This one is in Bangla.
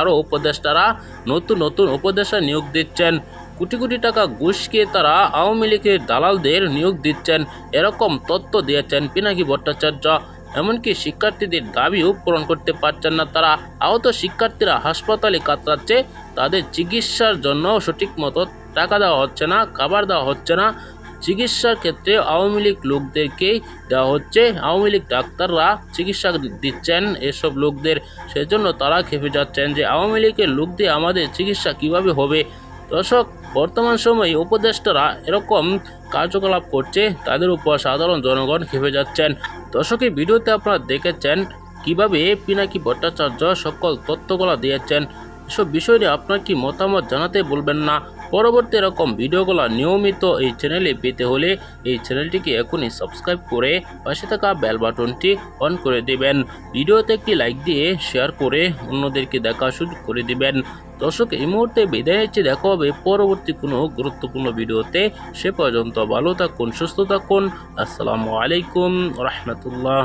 আরও উপদেষ্টারা নতুন নতুন উপদেষ্টা নিয়োগ দিচ্ছেন। কোটি কোটি টাকা ঘুষ খেয়ে তারা আওয়ামী লীগের দালালদের নিয়োগ দিচ্ছেন। এরকম তথ্য দিয়েছেন পিনাকি ভট্টাচার্য। এমনকি শিক্ষার্থীদের দাবিও পূরণ করতে পারছেন না তারা। আহত শিক্ষার্থীরা হাসপাতালে কাতরাচ্ছে, তাদের চিকিৎসার জন্য সঠিক মতো টাকা দেওয়া হচ্ছে না, খাবার দেওয়া হচ্ছে না। চিকিৎসার ক্ষেত্রে আওয়ামী লীগ লোকদেরকেই দেওয়া হচ্ছে। আওয়ামী লীগ ডাক্তাররা চিকিৎসা দিচ্ছেন এসব লোকদের। সেজন্য তারা খেপে যাচ্ছেন যে আওয়ামী লীগের লোক দিয়ে আমাদের চিকিৎসা কীভাবে হবে? দর্শক, বর্তমান সময়ে উপদেষ্টারা এরকম কার্যকলাপ করছে। তাদের উপর সাধারণ জনগণ খেপে যাচ্ছেন। দর্শকের ভিডিওতে আপনারা দেখেছেন কীভাবে পিনাকি ভট্টাচার্য সকল তথ্যগুলো দিয়েছেন। এসব বিষয় নিয়ে আপনার কি মতামত জানাতে বলবেন না? পরবর্তী এরকম ভিডিওগুলো নিয়মিত এই চ্যানেলে পেতে হলে এই চ্যানেলটিকে এখনই সাবস্ক্রাইব করে পাশে থাকা বেল বাটনটি অন করে দেবেন। ভিডিওতে একটি লাইক দিয়ে শেয়ার করে অন্যদেরকে দেখা সুযোগ করে দিবেন। দর্শক, এই মুহূর্তে বিদায় নিচ্ছি। দেখা হবে পরবর্তী কোনো গুরুত্বপূর্ণ ভিডিওতে। সে পর্যন্ত ভালো থাকুন, সুস্থ থাকুন। আসসালামু আলাইকুম রহমতুল্লাহ।